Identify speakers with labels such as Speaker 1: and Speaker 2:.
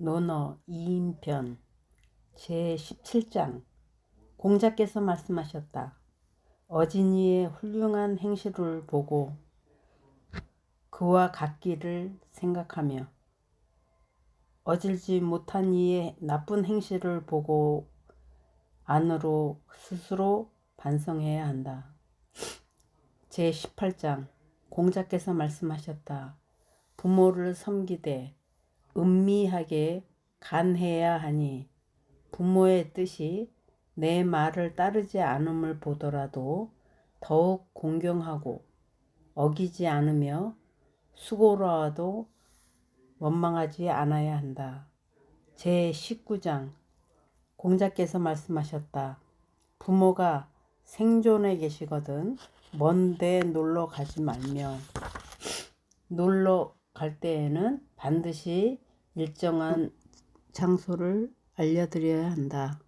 Speaker 1: 논어 2인편 제17장 공자께서 말씀하셨다. 어진이의 훌륭한 행실을 보고 그와 같기를 생각하며 어질지 못한 이의 나쁜 행실을 보고 안으로 스스로 반성해야 한다. 제18장 공자께서 말씀하셨다. 부모를 섬기되 은미하게 간해야 하니 부모의 뜻이 내 말을 따르지 않음을 보더라도 더욱 공경하고 어기지 않으며 수고로라도 원망하지 않아야 한다. 제 19장 공자께서 말씀하셨다. 부모가 생존에 계시거든 먼데 놀러 가지 말며 놀러 갈 때에는 반드시 일정한 장소를 알려드려야 한다.